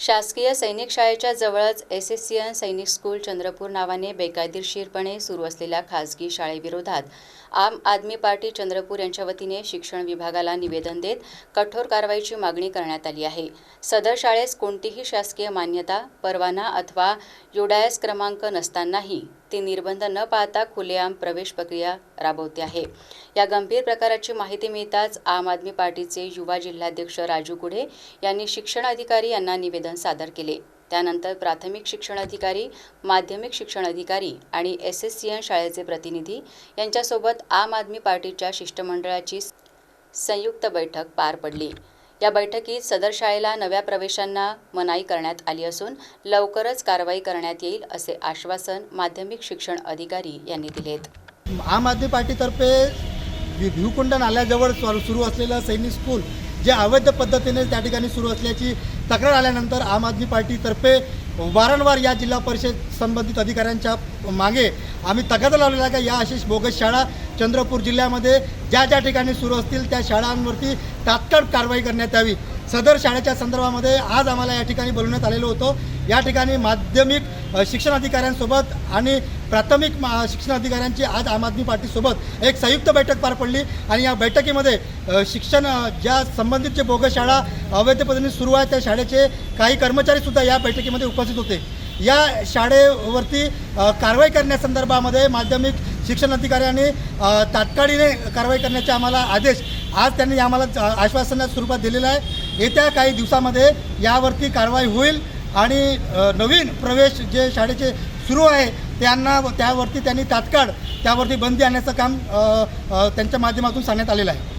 शासकीय सैनिक शाळेच्या जवळच S S C N Sainik school Chandrapur नावाने बेकायदेशीरपणे सुरू असलेल्या खासगी शाळेविरोधात आम आदमी पार्टी चंद्रपूर यांच्या वतीने शिक्षण विभागाला निवेदन देत कठोर कारवाईची मागणी करण्यात आली आहे. सदर शाळेस कोणतीही शासकीय मान्यता परवाना अथवा युडायस क्रमांक नसतानाही ते निर्बंध न पाहता खुलेआम प्रवेश प्रक्रिया राबवते आहे. या गंभीर प्रकाराची माहिती मिळताच आम आदमी पार्टीचे युवा जिल्हाध्यक्ष राजू गुढे यांनी शिक्षण अधिकारी यांना निवेदन सादर केले. त्यानंतर प्राथमिक शिक्षण अधिकारी माध्यमिक शिक्षण अधिकारी आणि एस एस सी एन शाळेचे प्रतिनिधी यांच्यासोबत आम आदमी पार्टीच्या शिष्टमंडळाची संयुक्त बैठक पार पडली. या बैठकीत सदर शाळेला नव्या प्रवेशांना मनाई करण्यात आली असून लवकरच कारवाई करण्यात येईल असे आश्वासन माध्यमिक शिक्षण अधिकारी यांनी दिलेत. आम आदमी पार्टीतर्फे भिवकुंड नाल्याजवळ सुरू असलेलं सैनिक स्कूल जे अवैध पद्धतीने त्या ठिकाणी सुरू असल्याची तक्रार आल्यानंतर आम आदमी पार्टीतर्फे वारंवार या जिल्हा परिषद संबंधित अधिकाऱ्यांच्या मागे आम्ही तगादा लावलेला आहे का? या अशी बोगस शाळा चंद्रपूर जिल्ह्यामध्ये ज्या ज्या ठिकाणी सुरू असतील त्या शाळांवरती तात्काळ कारवाई करण्यात यावी. सदर शाळेच्या संदर्भामध्ये आज आम्हाला या ठिकाणी बोलवण्यात आलेलो होतो. या ठिकाणी माध्यमिक शिक्षण अधिकाऱ्यांसोबत आणि प्राथमिक मा- शिक्षण अधिकाऱ्यांची आज आम आदमी पार्टीसोबत एक संयुक्त बैठक पार पडली आणि या बैठकीमध्ये शिक्षण ज्या संबंधित जे बोगस शाळा अवैध पद्धतीने सुरू आहे त्या शाळेचे काही कर्मचारीसुद्धा या बैठकीमध्ये उपस्थित होते. या शाळेवरती कारवाई करण्यासंदर्भामध्ये माध्यमिक शिक्षण अधिकाऱ्यांनी तात्काळीने कारवाई करण्याचे आम्हाला आदेश आज त्यांनी आम्हाला अ, आश्वासनाच्या स्वरूपात दिलेला आहे. येत्या काही दिवसामध्ये यावरती कारवाई होईल आणि नवीन प्रवेश जे शाळेचे सुरू आहे त्यांना त्यावरती त्यांनी तात्काळ त्यावरती बंदी आणण्याचं काम त्यांच्या माध्यमातून सांगण्यात आलेलं आहे.